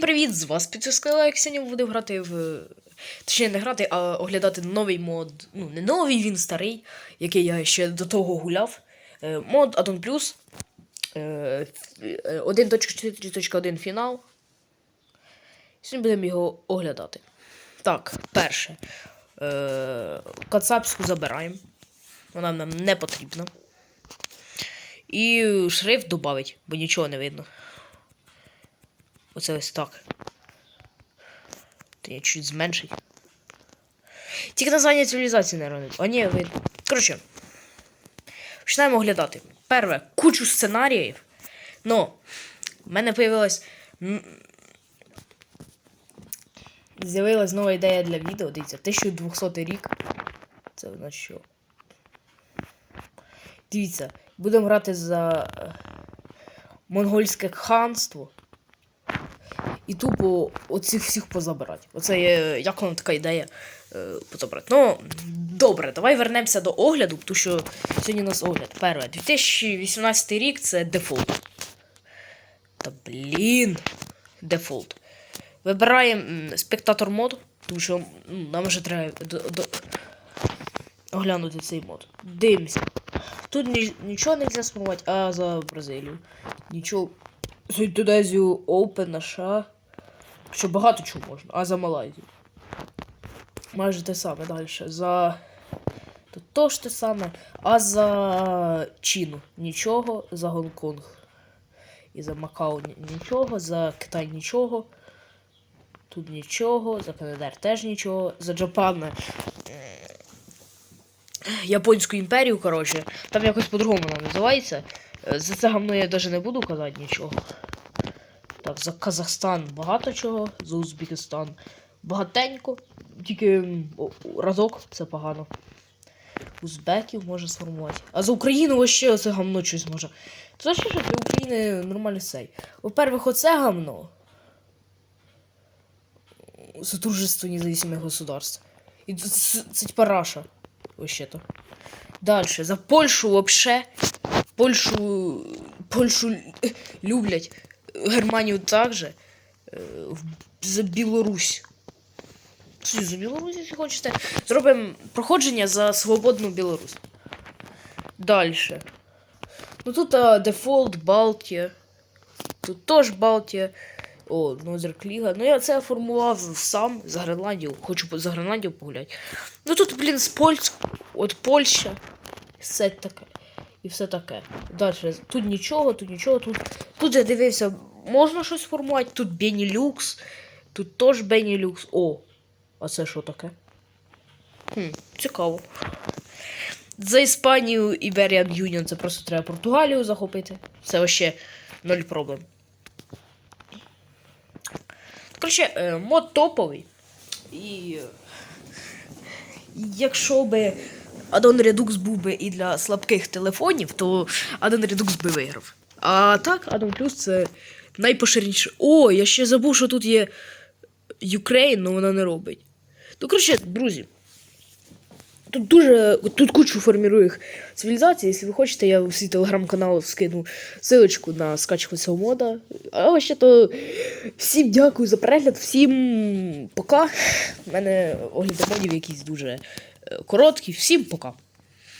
Всім привіт! З вас підписка як сьогодні буду грати в. Точніше, не грати, а оглядати новий мод. Ну, не новий, він старий, який я ще до того гуляв. Е, Мод Addon Plus. е, е, 1.4.1 фінал. Сьогодні будемо його оглядати. Так, перше. Е, Кацапську забираємо. Вона нам не потрібна. І шрифт додавить, бо нічого не видно. Оце ось так. Та я чуть зменшить. Тільки названня цивілізації не ронить. А ні, видно. Коротше. Починаємо оглядати. Перше, кучу сценаріїв. Но в мене появилась. З'явилась нова ідея для відео. Дивіться, 1200 рік. Це на що? Дивіться, будемо грати за е, монгольське ханство. І тупо оцих всіх позабирати. Оце є, як вам така ідея е, позабрати. Ну, добре, давай вернемося до огляду, тому що сьогодні у нас огляд. Перше, 2018 рік це дефолт. Та блін. Дефолт. Вибираємо спектатор мод, тому що нам вже треба до, до... оглянути цей мод. Дивимося. Тут ні, нічого не можна спробувати, а за Бразилію. Нічого. Індонезію Open, США. Що багато чого можна, а за Малайзію. Майже те саме далі. За. Тут теж те саме. А за Чіну нічого, за Гонконг. І за Макао нічого, за Китай нічого. Тут нічого, за Канадар теж нічого, за Джапан. е, Японську імперію, коротше. Там якось по-другому вона називається. Е, За це гамно я навіть не буду казати нічого. Так, за Казахстан багато чого, за Узбекистан багатенько. Тільки о, разок це погано. Узбеків може сформувати. А за Україну вообще оце гамно щось може. Це що для України нормальний сей. Во-первых, оце гамно. Сотрудничество независимых государств. І це, це типа. Вообще-то. Дальше. За Польщу вообще. Польщу. Польщу люблять. Германію також. Е, За Білорусь. За Білорусь, якщо хочете. Зробимо проходження за свободну Білорусь. Дальше. Ну тут а, дефолт, Балтія. Тут теж Балтія. О, Нозеркліга. Ну я це формував сам за Гренландію. Хочу за Гренландію погуляти. Ну тут, блін, з Польськ... От Польща. Все таке. І все таке. Далі. Тут нічого, тут нічого, тут. Тут я дивився, можна щось формувати. Тут Бенілюкс. Тут теж Бенілюкс. О! А це що таке? Хм, цікаво. За Іспанію Iberian Union це просто треба Португалію захопити. Це вообще ноль проблем. Коротше, е, мод топовий. І е, якщо би Addon Redux був би і для слабких телефонів, то Addon Redux би виграв. А так, Addon Plus це найпоширеніше. О, я ще забув, що тут є Ukraine, але вона не робить. Ну, коротше, друзі. Тут дуже тут кучу формірує цивілізацій. Якщо ви хочете, я в свій телеграм-канал скину ссылочку на скачку цього мода. А ще то всім дякую за перегляд, всім пока. У мене огляди модів якісь дуже е, короткі. Всім пока.